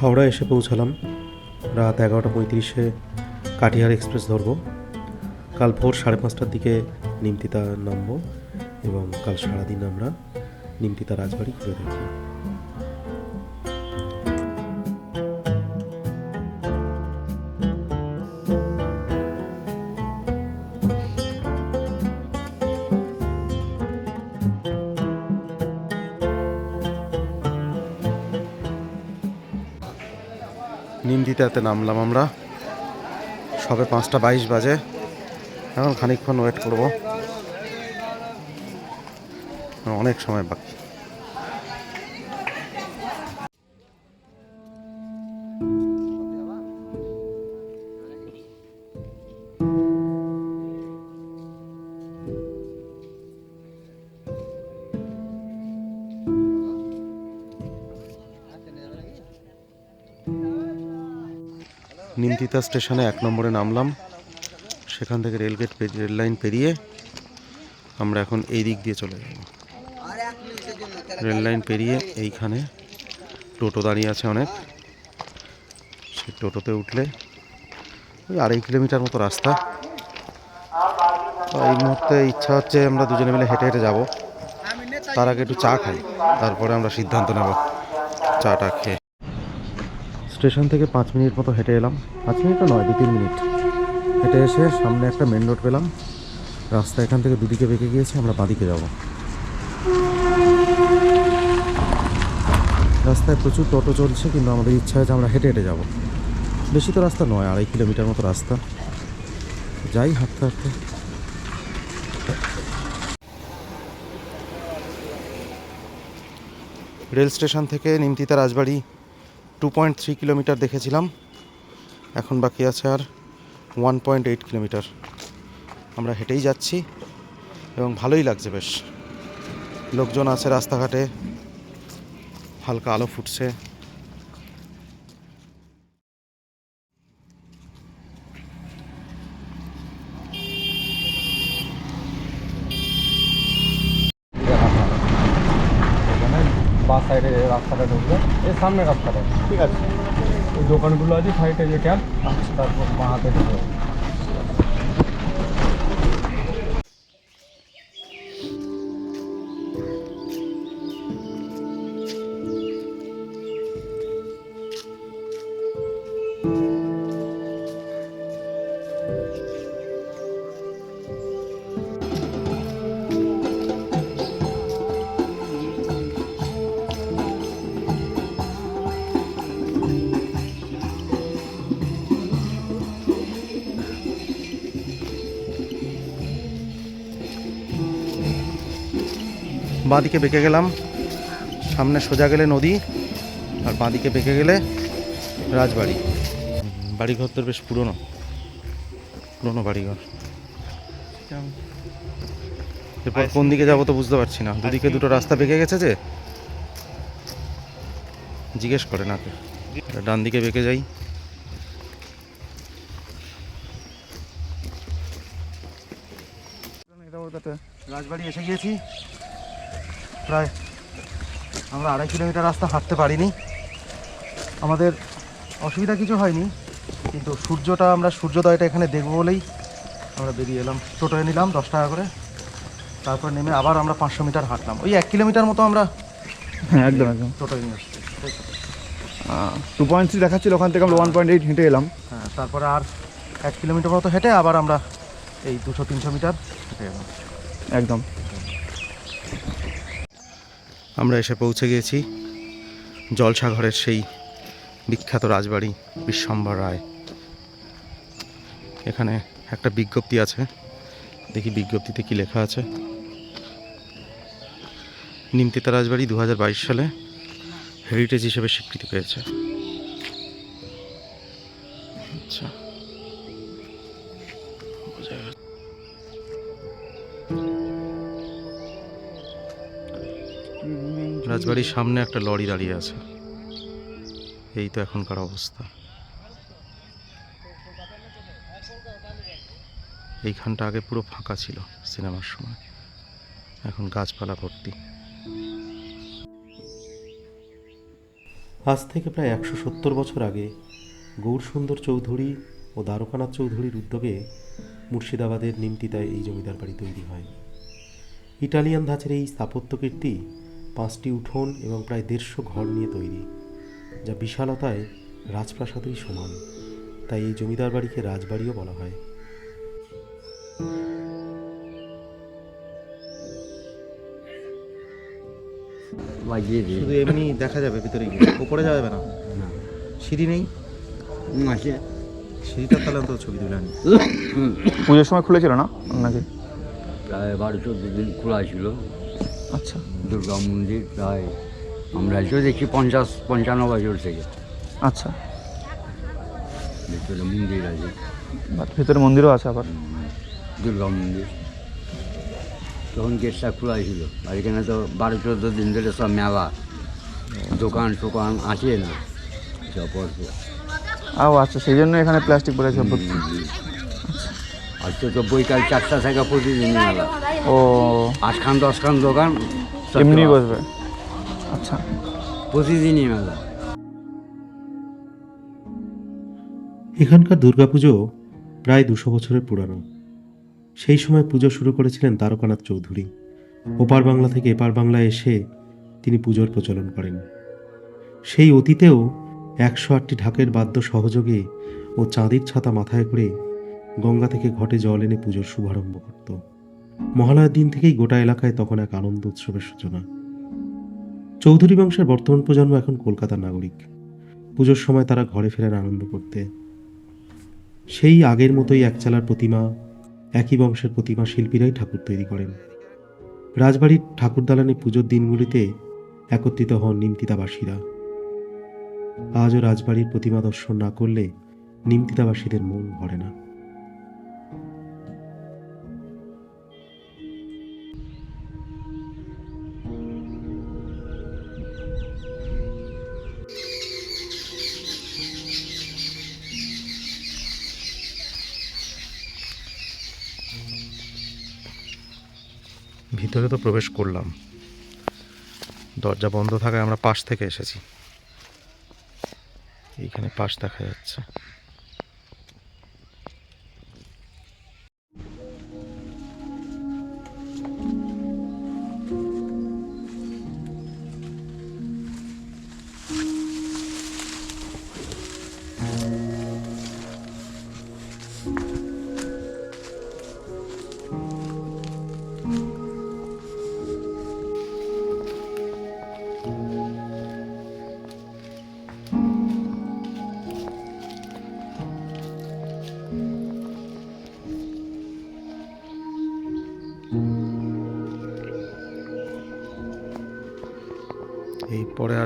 হাওড়া এসে পৌঁছালাম। রাত এগারোটা পঁয়ত্রিশে কাটিহার এক্সপ্রেস ধরব। কাল ভোর সাড়ে পাঁচটার দিকে নিমতিতা নামব এবং কাল সারাদিন আমরা নিমতিতা রাজবাড়ি ঘুরে দেখব। নিমতিতাতে নামলাম আমরা। সবে পাঁচটা বাইশ বাজে। এখন খানিকক্ষণ ওয়েট করব। অনেক সময় বাকি। নিমতিতা স্টেশনে এক নম্বরে নামলাম। সেখান থেকে রেলগেট রেল লাইন পেরিয়ে আমরা এখন এই দিক দিয়ে চলে যাব। রেল লাইন পেরিয়ে এইখানে টোটো দাঁড়িয়ে আছে অনেক। সেই টোটোতে উঠলে ওই আড়াই কিলোমিটার মতো রাস্তা। এই মুহূর্তে ইচ্ছা হচ্ছে আমরা দুজনে মিলে হেঁটে হেঁটে যাব। তার আগে একটু চা খাই, তারপরে আমরা সিদ্ধান্ত নেব। চাটা খেয়ে। স্টেশন থেকে পাঁচ মিনিট মতো হেঁটে এলাম। পাঁচ মিনিটও নয় দু তিন মিনিট। হেঁটে এসে সামনে একটা মেন রোড পেলাম। রাস্তা এখান থেকে দুদিকে বেঁকে গিয়েছে, আমরা বাঁদিকে যাব। রাস্তায় প্রচুর টোটো চলছে, কিন্তু আমাদের ইচ্ছা আছে আমরা হেঁটে হেঁটে যাব। বেশি তো রাস্তা নয়, আড়াই কিলোমিটার মতো রাস্তা। যাই হাঁটতে হাঁটতে। রেল স্টেশন থেকে Nimtita Rajbari two point three kilometre দেখেছিলাম। এখন বাকি আছে আর ওয়ান পয়েন্ট এইট কিলোমিটার আমরা হেঁটেই যাচ্ছি এবং ভালোই লাগছে বেশ। লোকজন আছে রাস্তাঘাটে। হালকা আলো ফুটছে এখানে বাস সাইডে রাস্তাটা ঢুকবে এই সামনে রাস্তাটা ঠিক আছে। ওই দোকানগুলো আছে সাইডে যে ক্যাম্প তারপর মা হাতে ঢুকবে বাঁদিকে বেঁকে গেলাম। সামনে সোজা গেলে নদী আর বাঁদিকে বেঁকে গেলে রাজবাড়ি। বাড়িঘর তো বেশ পুরনো। পুরনো বাড়িঘর। এরপর কোন দিকে যাব তো বুঝতে পারছি না। দুদিকে দুটো রাস্তা বেঁকে গেছে যে জিজ্ঞেস করে না ডান দিকে বেঁকে যাই। রাজবাড়ি এসে গিয়েছি। প্রায় আমরা আড়াই কিলোমিটার রাস্তা হাঁটতে পারিনি। আমাদের অসুবিধা কিছু হয়নি কিন্তু সূর্যটা আমরা সূর্যোদয়টা এখানে দেখব বলেই আমরা বেরিয়ে এলাম। টোটোয় নিলাম দশ টাকা করে তারপর নেমে আবার আমরা পাঁচশো মিটার হাঁটলাম। ওই এক কিলোমিটার মতো আমরা হ্যাঁ একদম একদম। টোটোয় নিয়ে আসছি। টু পয়েন্ট থ্রি দেখাচ্ছিল ওখান থেকে আমরা ওয়ান পয়েন্ট এইট হেঁটে এলাম। হ্যাঁ তারপরে আর এক কিলোমিটার মতো হেঁটে আবার আমরা এই দুশো তিনশো মিটার হেঁটে এলাম। একদম। আমরা এসে পৌঁছে গিয়েছি। জলসাঘরের সেই বিখ্যাত রাজবাড়ি বিশ্বম্বর রায়। এখানে একটা বিজ্ঞপ্তি আছে। দেখি বিজ্ঞপ্তিতে কি লেখা আছে। নিমতিতা রাজবাড়ি দু হাজার বাইশ সালে হেরিটেজ হিসেবে স্বীকৃতি পেয়েছে। রাজবাড়ির সামনে একটা লরি দাঁড়িয়ে আছে। এই তো এখনকার অবস্থা। এইখানটা আগে পুরো ফাঁকা ছিল সিনেমার সময়। এখন গাছপালা ভর্তি। আজ থেকে প্রায় একশো সত্তর বছর আগে গৌরসুন্দর চৌধুরী ও দ্বারকানাথ চৌধুরীর উদ্যোগে মুর্শিদাবাদের নিমতিতায় এই জমিদার বাড়ি তৈরি হয়। ইটালিয়ান ধাঁচের এই স্থাপত্য কীর্তি পাঁচটি উঠোন এবং প্রায় দেড়শো ঘর নিয়ে তৈরি যা বিশালতায় রাজপ্রাসাদেরই সমান। তাই এই জমিদার বাড়িকে রাজবাড়িও বলা হয়। শুধু এমনি দেখা যাবে ভিতরে গিয়ে। উপরে যাওয়া যাবে না? না। সিঁড়ি নেই? সিঁড়িটা তাহলে অন্তত ছবি তুলে আনি। পুজোর সময় খুলেছিল না নাকি প্রায় বারো চোদ্দ দিন খোলা ছিল। আচ্ছা। দুর্গা মন্দির প্রায় আমরা এসেও দেখি পঞ্চাশ পঞ্চান্ন বছর থেকে। আচ্ছা। ভিতরে মন্দির আছে। ভেতরে মন্দিরও আছে আবার। দুর্গা মন্দির। তখন গেটটা খোলা ছিল। আর এখানে তো বারো চোদ্দ দিন ধরে সব মেলা। দোকান টোকান আছে না। সব। ও আচ্ছা সেই জন্য এখানে প্লাস্টিক পড়েছে আর তো বৈকাল চারটা থেকে প্রতিদিন মেলা। ও। আটখান দশখান দোকান এমনি বসবে? আচ্ছা। প্রতিদিনই মেলা। এখানকার দুর্গাপুজো প্রায় দুশো বছরের পুরানো। সেই সময় পুজো শুরু করেছিলেন দ্বারকানাথ চৌধুরী। ওপার বাংলা থেকে এপার বাংলায় এসে তিনি পুজোর প্রচলন করেন। সেই অতীতেও একশো আটটি ঢাকের বাদ্য সহযোগে ও চাঁদির ছাতা মাথায় করে গঙ্গা থেকে ঘটে জল এনে পুজোর শুভারম্ভ করত। মহালয়ার দিন থেকেই গোটা এলাকায় তখন এক আনন্দ উৎসবের সূচনা। চৌধুরী বংশের বর্তমান প্রজন্ম এখন কলকাতার নাগরিক। পুজোর সময় তারা ঘরে ফেরেন আনন্দ করতে। সেই আগের মতোই একচালার প্রতিমা, একই বংশের প্রতিমা শিল্পীরাই ঠাকুর তৈরি করেন। রাজবাড়ির ঠাকুর দালানে পুজোর দিনগুলিতে একত্রিত হন নিমতিতাবাসীরা। আজও রাজবাড়ির প্রতিমা দর্শন না করলে নিমতিতাবাসীদের মন ভরে না। ভিতরে তো প্রবেশ করলাম। দরজা বন্ধ থাকায় আমরা পাশ থেকে এসেছি। এইখানে পাশ দেখা যাচ্ছে। এই পরে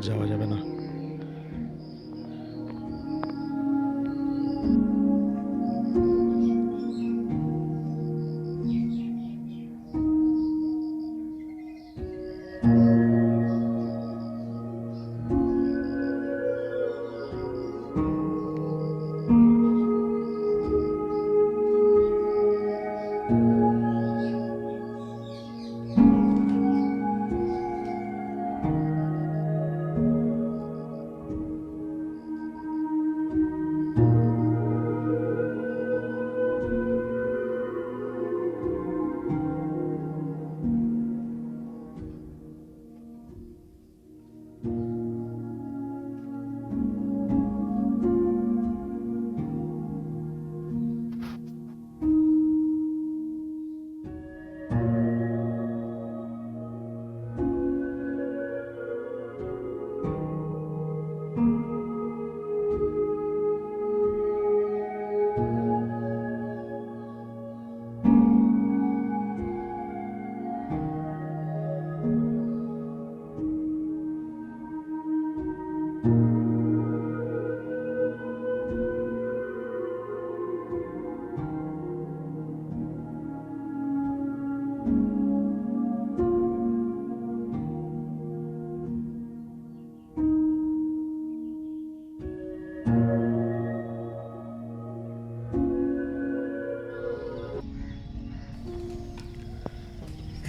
যাওয়া যাবে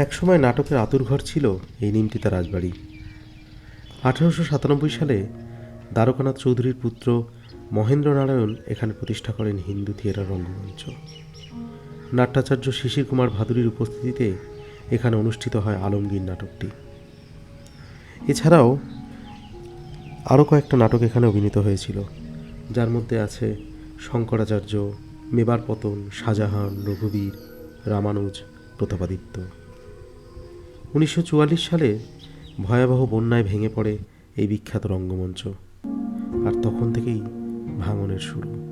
একসময় নাটকের আতুরঘর ছিল এই নিমতিতা রাজবাড়ি। আঠারোশো সাতানব্বই সালে দ্বারকানাথ চৌধুরীর পুত্র মহেন্দ্র নারায়ণ এখানে প্রতিষ্ঠা করেন হিন্দু থিয়েটার রঙ্গমঞ্চ। নাট্যাচার্য শিশির কুমার ভাদুরীর উপস্থিতিতে এখানে অনুষ্ঠিত হয় আলমগীর নাটকটি। এছাড়াও আরও কয়েকটা নাটক এখানে অভিনীত হয়েছিল, যার মধ্যে আছে শঙ্করাচার্য, মেবার পতন, শাহজাহান, রঘুবীর, রামানুজ, প্রতাপাদিত্য। উনিশশো চুয়াল্লিশ সালে ভয়াবহ বন্যায় ভেঙে পড়ে এই বিখ্যাত রঙ্গমঞ্চ। আর তখন থেকেই ভাঙনের শুরু।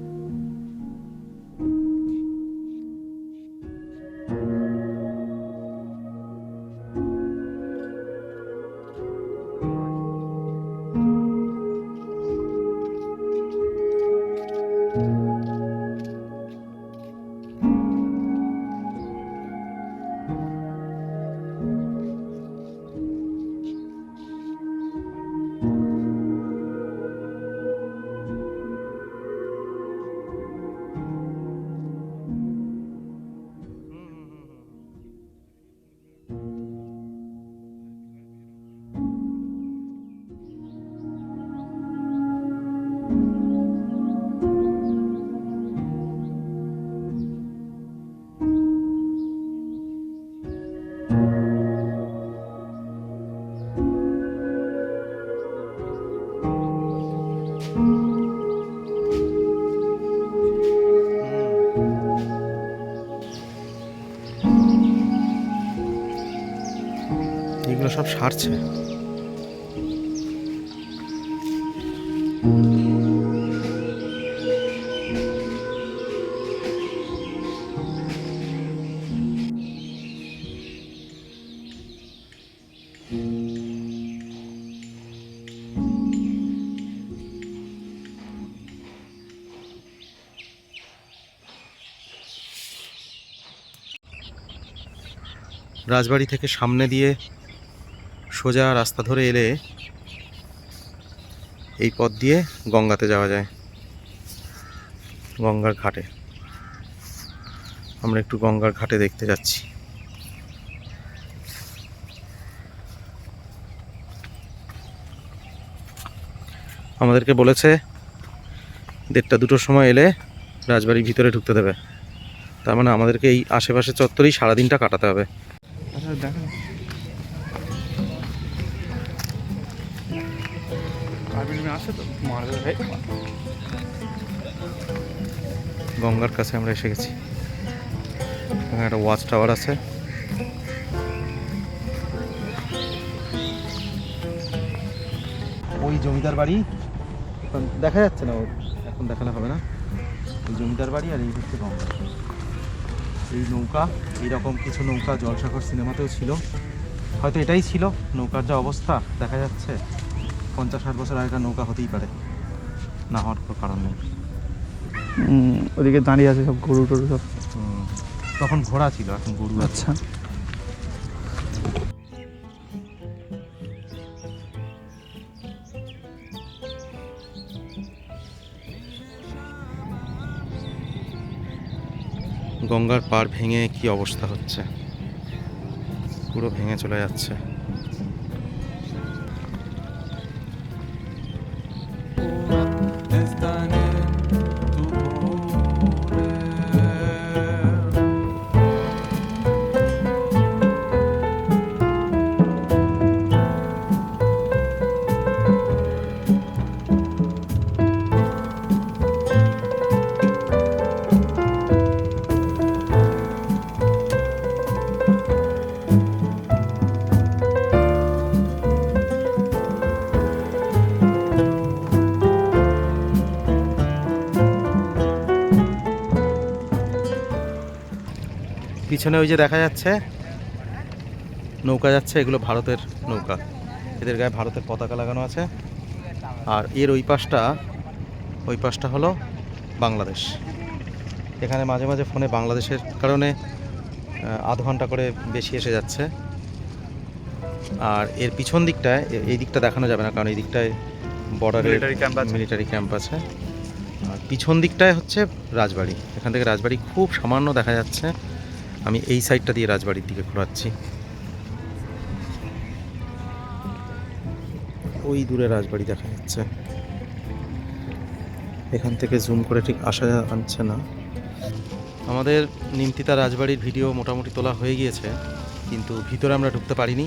সব সারছে। রাজবাড়ি থেকে সামনে দিয়ে সোজা রাস্তা ধরে এলে এই পথ দিয়ে গঙ্গাতে যাওয়া যায়, গঙ্গার ঘাটে। আমরা একটু গঙ্গার ঘাটে দেখতে যাচ্ছি। আমাদেরকে বলেছে, দেড়টা দুটোর সময় এলে রাজবাড়ির ভিতরে ঢুকতে দেবে। তার মানে আমাদেরকে এই আশেপাশে চত্বরেই সারাদিনটা কাটাতে হবে। আচ্ছা দেখা আসে তো? মারবে ভাই। গঙ্গার কাছে আমরা এসে গেছি। এখানে একটা ওয়াচ টাওয়ার আছে। ওই জমিদার বাড়ি দেখা যাচ্ছে না ও এখন দেখালে হবে না। ওই জমিদার বাড়ি আর এই হচ্ছে গঙ্গা। এই নৌকা এইরকম কিছু নৌকা জলসাগর সিনেমাতেও ছিল। হয়তো এটাই ছিল নৌকার যা অবস্থা দেখা যাচ্ছে। পঞ্চাশ ষাট বছর আগেকার নৌকা হতেই পারে। না হওয়ার কোনো কারণ নেই। ওদিকে দাঁড়িয়ে আছে সব গরু টরু সব। তখন ঘোড়া ছিল এখন গরু আচ্ছা। গঙ্গার পার ভেঙে কি অবস্থা হচ্ছে? পুরো ভেঙে চলে যাচ্ছে। Oh. পিছনে ওই যে দেখা যাচ্ছে নৌকা যাচ্ছে এগুলো ভারতের নৌকা। এদের গায়ে ভারতের পতাকা লাগানো আছে। আর এর ওই পাশটা ওই পাশটা হলো বাংলাদেশ। এখানে মাঝে মাঝে ফোনে বাংলাদেশের কারণে আধ ঘণ্টা করে বেশি এসে যাচ্ছে। আর এর পিছন দিকটায় এই দিকটা দেখানো যাবে না কারণ এই দিকটায় camp মিলিটারি ক্যাম্প আছে। আর পিছন দিকটায় হচ্ছে রাজবাড়ি। এখান থেকে রাজবাড়ি খুব সামান্য দেখা যাচ্ছে। আমি এই সাইডটা দিয়ে রাজবাড়ির দিকে ঘোরাচ্ছি। ওই দূরে রাজবাড়ি দেখা যাচ্ছে। এখান থেকে জুম করে ঠিক আসা আনছে না। আমাদের নিমতিতা রাজবাড়ির ভিডিও মোটামুটি তোলা হয়ে গিয়েছে কিন্তু ভিতরে আমরা ঢুকতে পারিনি।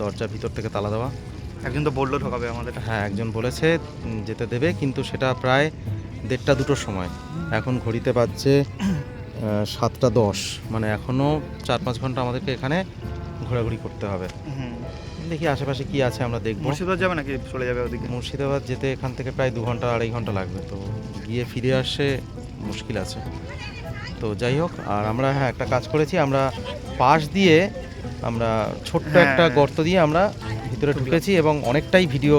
দরজা ভিতর থেকে তালা দেওয়া। একজন তো বলল ঢোকাবে আমাদের। হ্যাঁ একজন বলেছে যেতে দেবে কিন্তু সেটা প্রায় দেড়টা দুটোর সময়। এখন ঘড়িতে বাজছে সাতটা দশ। মানে এখনও চার পাঁচ ঘণ্টা আমাদেরকে এখানে ঘোরাঘুরি করতে হবে। দেখি আশেপাশে কি আছে আমরা দেখব। মুর্শিদাবাদ যাবে নাকি চলে যাবে ওদিকে? মুর্শিদাবাদ যেতে এখান থেকে প্রায় দু ঘণ্টা আড়াই ঘণ্টা লাগবে। তো গিয়ে ফিরে আসে মুশকিল আছে। তো যাই হোক আর আমরা হ্যাঁ একটা কাজ করেছি। আমরা পাশ দিয়ে আমরা ছোট্ট একটা হ্যাঁ। গর্ত দিয়ে আমরা ভিতরে ঢুকেছি এবং অনেকটাই ভিডিও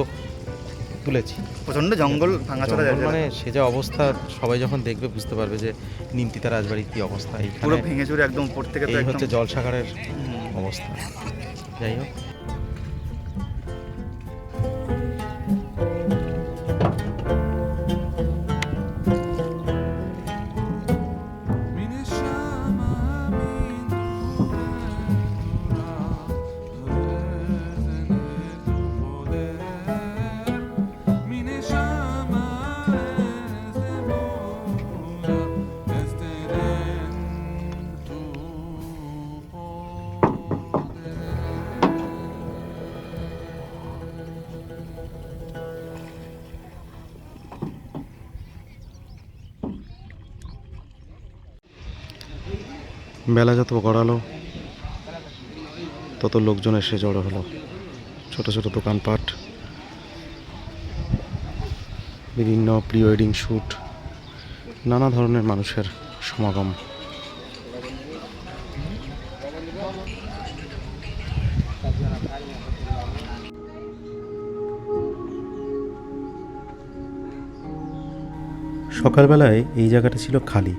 তুলেছি। প্রচণ্ড জঙ্গল ভাঙাচোরা জঙ্গল যায় মানে সে যে অবস্থা সবাই যখন দেখবে বুঝতে পারবে যে নিমতিতা রাজবাড়ির কী অবস্থা। পুরো ভেঙে চুরে একদম উপর থেকে এই হচ্ছে জলসাগরের অবস্থা। যাই হোক। বেলা যত গড়ালো, তত লোকজন এসে জড়ো হলো। ছোট ছোট দোকানপাট, বিভিন্ন প্রি ওয়েডিং শ্যুট, নানা ধরনের মানুষের সমাগম। সকালবেলায় এই জায়গাটা ছিল খালি।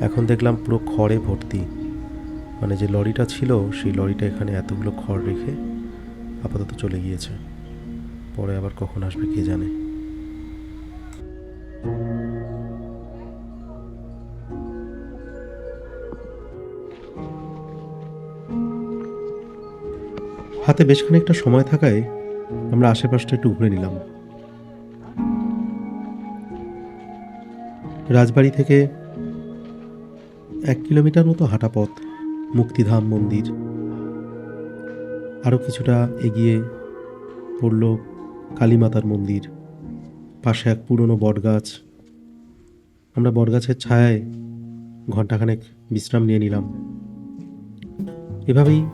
এখন দেখলাম পুরো খড়ে ভর্তি। মানে যে লরিটা ছিল, সেই লরিটা এখানে এতগুলো খড় রেখে আপাতত চলে গিয়েছে। পরে আবার কখন আসবে কে জানে। হাতে বেশ খানিকটা সময় থাকায় আমরা আশেপাশটা একটু ঘুরে নিলাম। রাজবাড়ি থেকে এক কিলোমিটার মতো হাঁটা পথ, মুক্তিধাম মন্দির। আরও কিছুটা এগিয়ে পড়ল কালীমাতার মন্দির। পাশে এক পুরনো বটগাছ। আমরা বটগাছের ছায়ায় ঘন্টাখানেক বিশ্রাম নিয়ে নিলাম। এভাবেই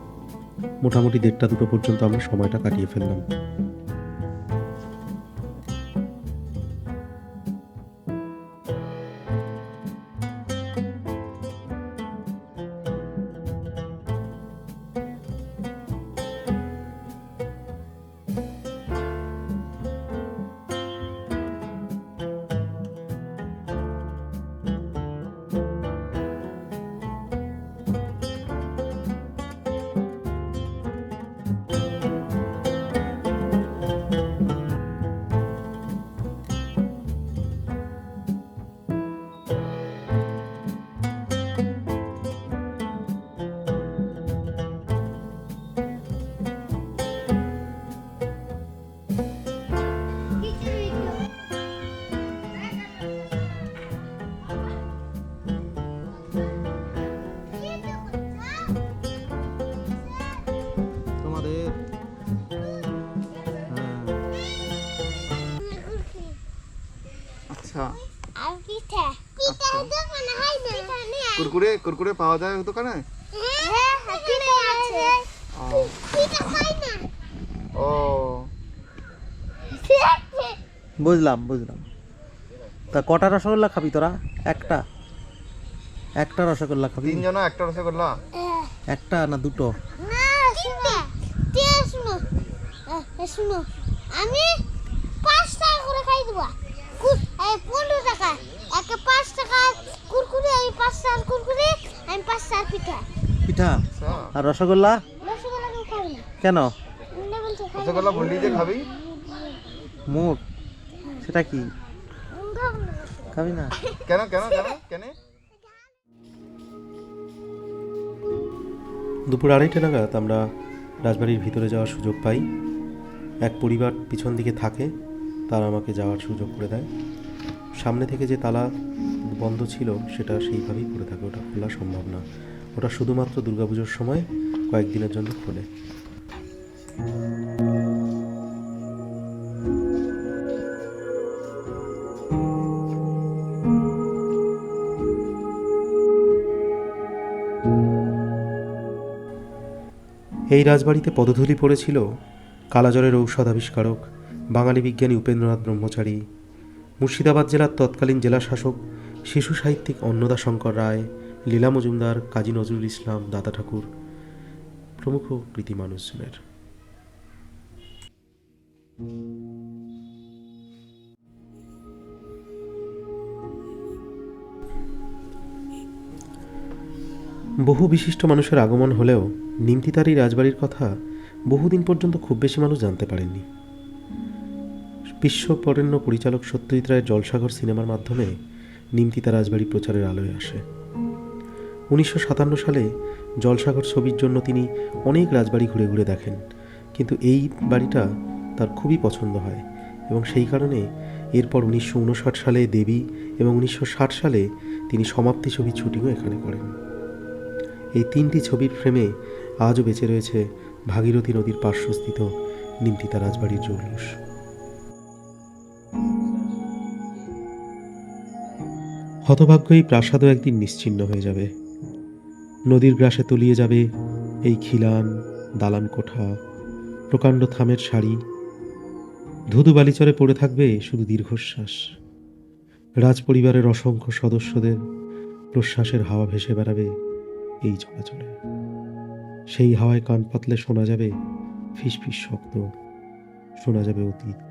মোটামুটি দেড়টা দুটো পর্যন্ত আমরা সময়টা কাটিয়ে ফেললাম। কুরকুরে কুরকুরে পাওয়া যায় দোকানে? পিঠা আছে পিঠা খাই না ও। বুঝলাম বুঝলাম। তা কটা রসগোল্লা খাবি তোরা? একটা। একটা রসগোল্লা খাবি? তিনজন একটা রসগোল্লা? একটা না দুটো? আমি পাঁচ টাকা করে খাই দেবো। এই পনেরো টাকা। একে পাঁচ টাকা কুরকুরে আমি পাঁচ টাকার কুরকুরে আমি পাঁচ টাকার পিঠা। পিঠা? আচ্ছা আর রসগোল্লা? রসগোল্লা কেউ খাবে না। কেন। রসগোল্লা ভুন্ডি দিয়ে খাবি? মুখ সেটা কি? উনি খাবে না। খাবি না? কেন কেন কেন কেন? দুপুর আড়াইটে নাগাদ আমরা রাজবাড়ির ভিতরে যাওয়ার সুযোগ পাই। এক পরিবার পিছন দিকে থাকে তারা আমাকে যাওয়ার সুযোগ করে দেয়। সামনে থেকে যে তালা বন্ধ ছিল, সেটা সেইভাবেই পড়ে থাকে। ওটা খোলা সম্ভব না। ওটা শুধুমাত্র দুর্গাপুজোর সময় কয়েকদিনের জন্য খোলে। এই রাজবাড়িতে পদধূলি পড়েছিল কালাজ্বরের ঔষধ আবিষ্কারক বাঙালি বিজ্ঞানী উপেন্দ্রনাথ ব্রহ্মচারী মুর্শিদাবাদ জেলার তৎকালীন জেলা শাসক শিশু সাহিত্যিক অন্নদা শঙ্কর রায়, লীলা মজুমদার কাজী নজরুল ইসলাম দাদা ঠাকুর, প্রমুখ কৃতি মানুষজনের। বহু বিশিষ্ট মানুষের আগমন হলেও নিমতিতারি রাজবাড়ির কথা বহুদিন পর্যন্ত খুব বেশি মানুষ জানতে পারেননি। বিশ্ববরেণ্য পরিচালক সত্যজিৎ রায়ের জলসাগর সিনেমার মাধ্যমে নিমতিতা রাজবাড়ি প্রচারের আলোয় আসে। উনিশশো সাতান্ন সালে জলসাগর ছবির জন্য তিনি অনেক রাজবাড়ি ঘুরে ঘুরে দেখেন, কিন্তু এই বাড়িটা তার খুবই পছন্দ হয় এবং সেই কারণে এরপর উনিশশো উনষাট সালে দেবী এবং উনিশশো ষাট সালে তিনি সমাপ্তি ছবির শুটিংও এখানে করেন। এই তিনটি ছবির ফ্রেমে আজও বেঁচে রয়েছে ভাগীরথী নদীর পার্শ্বস্থিত নিমতিতা রাজবাড়ির জৌলুস। হতভাগ্য এই প্রাসাদও একদিন নিশ্চিহ্ন হয়ে যাবে। নদীর গ্রাসে তলিয়ে যাবে এই খিলান, দালান কোঠা, প্রকাণ্ড থামের শাড়ি ধুধু বালিচরে পড়ে থাকবে শুধু দীর্ঘশ্বাস। রাজপরিবারের অসংখ্য সদস্যদের প্রশ্বাসের হাওয়া ভেসে বেড়াবে এই চলাচলে। সেই হাওয়ায় কান পাতলে শোনা যাবে ফিসফিস শব্দ, শোনা যাবে অতীত।